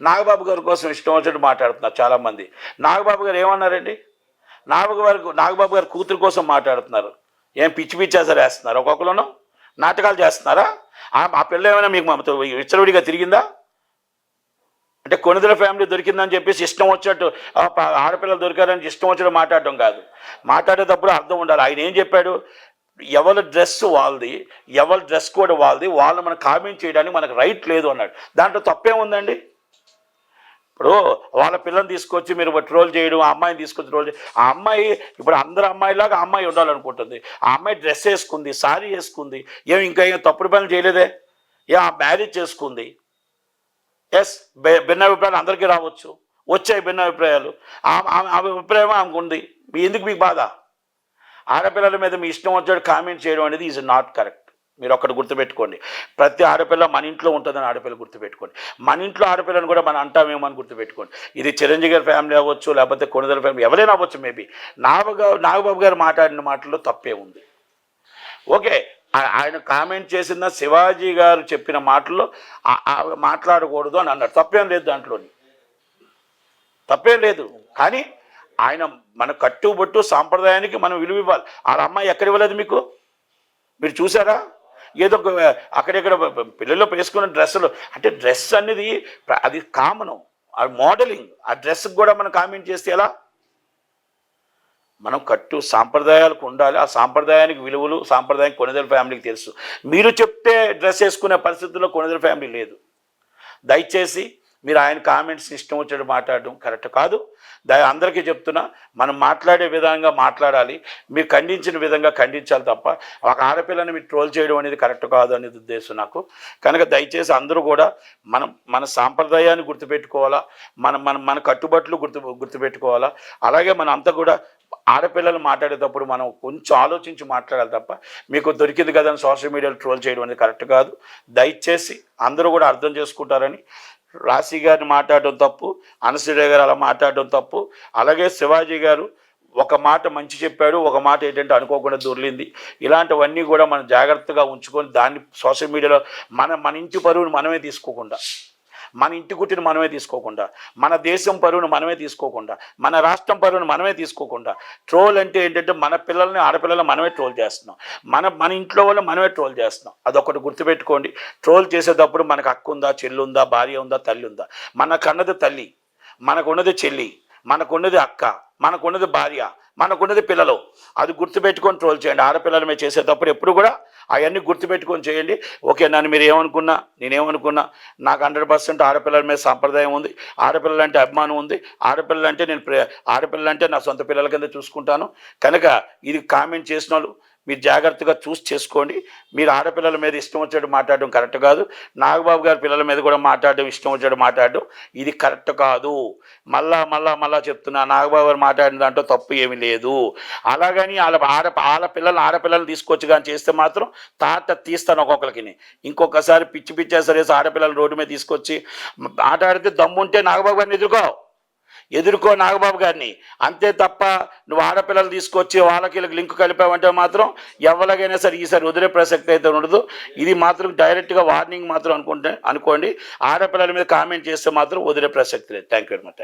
నాగబాబు గారి కోసం ఇష్టం వచ్చినట్టు మాట్లాడుతున్నారు చాలామంది. నాగబాబు గారు ఏమన్నారండి? నాగబాబు గారు నాగబాబు గారు కూతురు కోసం మాట్లాడుతున్నారు. ఏం పిచ్చి పిచ్చి అసలు వేస్తున్నారు? ఒక్కొక్కరును నాటకాలు చేస్తున్నారా? ఆ పిల్ల ఏమైనా మీకు మమతో విచ్చలవిడిగా తిరిగిందా? అంటే కొనుదల ఫ్యామిలీ దొరికిందని చెప్పేసి ఇష్టం వచ్చినట్టు ఆడపిల్లలు దొరికారని ఇష్టం వచ్చినట్టు మాట్లాడడం కాదు. మాట్లాడేటప్పుడు అర్థం ఉండాలి. ఆయన ఏం చెప్పాడు? ఎవరి డ్రెస్ వాళ్ళది ఎవరి డ్రెస్ కోడ్ వాళ్ళది వాళ్ళు మనం కామెంట్ చేయడానికి మనకు రైట్ లేదు అన్నాడు. దాంట్లో తప్పే ఉందండి ఇప్పుడు వాళ్ళ పిల్లని తీసుకొచ్చి మీరు ట్రోల్ చేయడం ఆ అమ్మాయిని తీసుకొచ్చి ట్రోల్ చేయడం ఆ అమ్మాయి ఇప్పుడు అందరు అమ్మాయిలాగా అమ్మాయి ఉండాలనుకుంటుంది. ఆ అమ్మాయి డ్రెస్ వేసుకుంది సారీ వేసుకుంది ఏం ఇంకా ఏం తప్పుడు పనులు చేయలేదే? ఏ ఆ మ్యారేజ్ చేసుకుంది. ఎస్ భిన్న అభిప్రాయాలు అందరికీ రావచ్చు. వచ్చాయి భిన్న అభిప్రాయాలు ఆమె ఆమె అభిప్రాయం ఆమెకు ఉంది. మీ ఎందుకు మీకు బాధ? ఆడపిల్లల మీద మీ ఇష్టం వచ్చాడు కామెంట్ చేయడం అనేది ఈజ్ నాట్ కరెక్ట్. మీరు ఒక్కటి గుర్తుపెట్టుకోండి. ప్రతి ఆడపిల్ల మన ఇంట్లో ఉంటుందని ఆడపిల్ల గుర్తుపెట్టుకోండి. మన ఇంట్లో ఆడపిల్లని కూడా మనం అంటామేమో అని గుర్తుపెట్టుకోండి. ఇది చిరంజీవి గారి ఫ్యామిలీ అవ్వచ్చు లేకపోతే కొనుదల ఫ్యామిలీ ఎవరైనా అవ్వచ్చు మేబీ నాగబాబు నాగబాబు గారు మాట్లాడిన మాటల్లో తప్పే ఉంది. ఓకే ఆయన కామెంట్ చేసిన శివాజీ గారు చెప్పిన మాటల్లో మాట్లాడకూడదు అని అన్నారు. తప్పేం లేదు దాంట్లోని. తప్పేం లేదు. కానీ ఆయన మన కట్టుబొట్టు సాంప్రదాయానికి మనం విలువ ఇవ్వాలి ఆ అమ్మాయి ఎక్కడ ఇవ్వలేదు మీకు? మీరు చూసారా? ఏదో ఒక అక్కడెక్కడ పిల్లల్లో వేసుకున్న డ్రెస్సులు. అంటే డ్రెస్ అనేది అది కామను. ఆ మోడలింగ్ ఆ డ్రెస్కి కూడా మనం కామెంట్ చేస్తే ఎలా? మనం కట్టు సాంప్రదాయాలకు ఉండాలి. ఆ సాంప్రదాయానికి విలువలు సాంప్రదాయం కొనిదల ఫ్యామిలీకి తెలుసు. మీరు చెప్తే డ్రెస్ వేసుకునే పరిస్థితుల్లో కొనిదల ఫ్యామిలీ లేదు. దయచేసి మీరు ఆయన కామెంట్స్ ఇష్టం వచ్చాడు మాట్లాడడం కరెక్ట్ కాదు. ద అందరికీ చెప్తున్నా మనం మాట్లాడే విధంగా మాట్లాడాలి. మీరు ఖండించిన విధంగా ఖండించాలి తప్ప ఒక ఆడపిల్లని మీరు ట్రోల్ చేయడం అనేది కరెక్ట్ కాదు అనేది ఉద్దేశం నాకు. కనుక దయచేసి అందరూ కూడా మనం మన సాంప్రదాయాన్ని గుర్తుపెట్టుకోవాలా? మన మన మన కట్టుబాట్లు గుర్తు గుర్తుపెట్టుకోవాలా? అలాగే మనం అంతా కూడా ఆడపిల్లలు మాట్లాడేటప్పుడు మనం కొంచెం ఆలోచించి మాట్లాడాలి తప్ప మీకు దొరికింది కదా అని సోషల్ మీడియాలో ట్రోల్ చేయడం అనేది కరెక్ట్ కాదు. దయచేసి అందరూ కూడా అర్థం చేసుకుంటారని రాశి గారిని మాట్లాడడం తప్పు అనసూయ గారు అలా మాట్లాడడం తప్పు. అలాగే శివాజీ గారు ఒక మాట మంచి చెప్పాడు ఒక మాట ఏంటంటే అనుకోకుండా దొర్లింది ఇలాంటివన్నీ కూడా మనం జాగ్రత్తగా ఉంచుకొని దాన్ని సోషల్ మీడియాలో మన మన ఇంటి పరువుని మనమే తీసుకోకుండా మన ఇంటి గుట్టిని మనమే తీసుకోకుండా మన దేశం పరువును మనమే తీసుకోకుండా మన రాష్ట్రం పరువును మనమే తీసుకోకుండా ట్రోల్ అంటే ఏంటంటే మన పిల్లల్ని ఆడపిల్లల్ని మనమే ట్రోల్ చేస్తున్నాం. మన మన ఇంట్లో వాళ్ళు మనమే ట్రోల్ చేస్తున్నాం. అదొకటి గుర్తుపెట్టుకోండి. ట్రోల్ చేసేటప్పుడు మనకు అక్క ఉందా చెల్లి ఉందా భార్య ఉందా తల్లి ఉందా? మనకన్నది తల్లి మనకున్నది చెల్లి మనకున్నది అక్క మనకున్నది భార్య మనకున్నది పిల్లలు. అది గుర్తుపెట్టుకొని ట్రోల్ చేయండి. ఆడపిల్లల మీద చేసేటప్పుడు ఎప్పుడు కూడా అవన్నీ గుర్తుపెట్టుకొని చేయండి. ఓకే నన్ను మీరు ఏమనుకున్నా నేనేమనుకున్నా నాకు హండ్రెడ్ పర్సెంట్ ఆడపిల్లల మీద సాంప్రదాయం ఉంది. ఆడపిల్లలు అంటే అభిమానం ఉంది. ఆడపిల్లలు అంటే నేను ఆడపిల్లలంటే అంటే నా సొంత పిల్లల కింద చూసుకుంటాను. కనుక ఇది కామెంట్ చేసిన వాళ్ళు మీరు జాగ్రత్తగా చూసి చేసుకోండి. మీరు ఆడపిల్లల మీద ఇష్టం వచ్చాడు మాట్లాడడం కరెక్ట్ కాదు. నాగబాబు గారి పిల్లల మీద కూడా మాట్లాడడం ఇష్టం వచ్చాడు మాట్లాడడం ఇది కరెక్ట్ కాదు. మళ్ళా మళ్ళా మళ్ళా చెప్తున్నా నాగబాబు గారు మాట్లాడిన దాంట్లో తప్పు ఏమీ లేదు. అలాగని వాళ్ళ ఆడ వాళ్ళ పిల్లలు ఆడపిల్లలు తీసుకొచ్చి కానీ చేస్తే మాత్రం తాట తీస్తాను ఒక్కొక్కరికి. ఇంకొకసారి పిచ్చి పిచ్చేసరేసి ఆడపిల్లలు రోడ్డు మీద తీసుకొచ్చి ఆట ఆడితే దమ్ముంటే నాగబాబు గారిని ఎదుర్కో. ఎదుర్కో నాగబాబు గారిని. అంతే తప్ప నువ్వు ఆడపిల్లలు తీసుకొచ్చి వాళ్ళకి వీళ్ళకి లింక్ కలిపావంటే మాత్రం ఎవరికైనా సరే ఈసారి వదిలే ప్రసక్తి అయితే ఉండదు. ఇది మాత్రం డైరెక్ట్గా వార్నింగ్ మాత్రం అనుకుంటే అనుకోండి. ఆడపిల్లల మీద కామెంట్ చేస్తే మాత్రం వదిలే ప్రసక్తి లేదు. Thank you very much